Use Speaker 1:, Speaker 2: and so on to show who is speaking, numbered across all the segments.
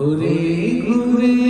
Speaker 1: ঘুরে ঘুরে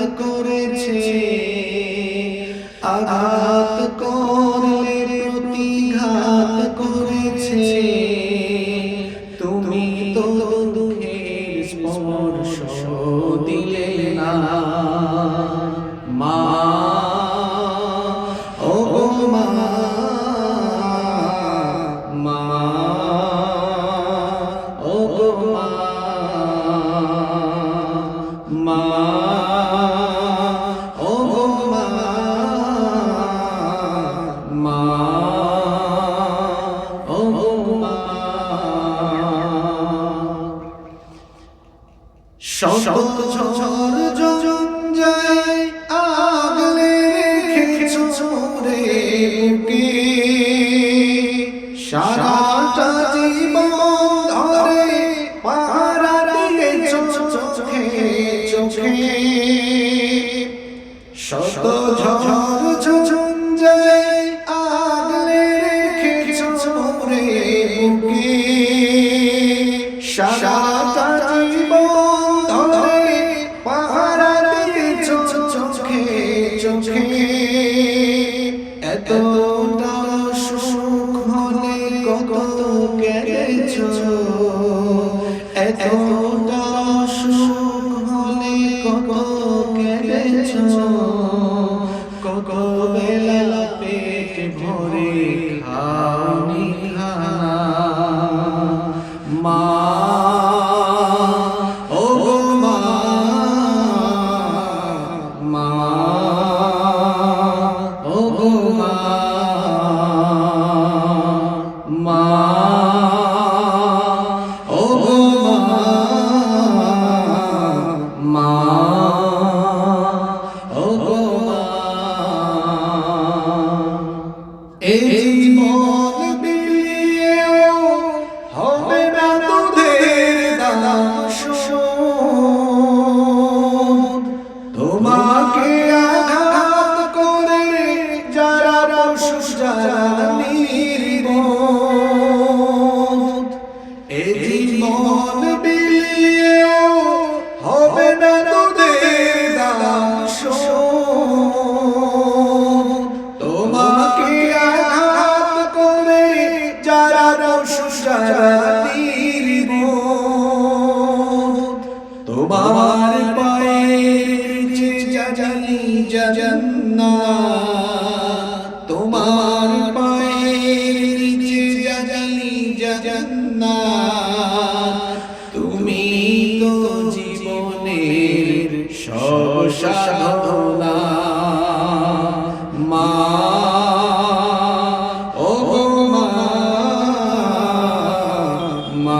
Speaker 1: করেছে শত ঝড় জঞ্জায় আগলে রেখেছো বুকে সারাটা জীবন ধরে পাহারা দিয়েছ চোখে চোখে। শত ঝড় ঝঞ্জায় আগলে রেখেছো বুকে সারাটা কত কেড়েছো কত বেলা পেট ভরে খাওনি মা ও মা মা ও গো মা। তোমাকে আঘাত করে যারা পশু যারা সাধনা। মা ও মা মা।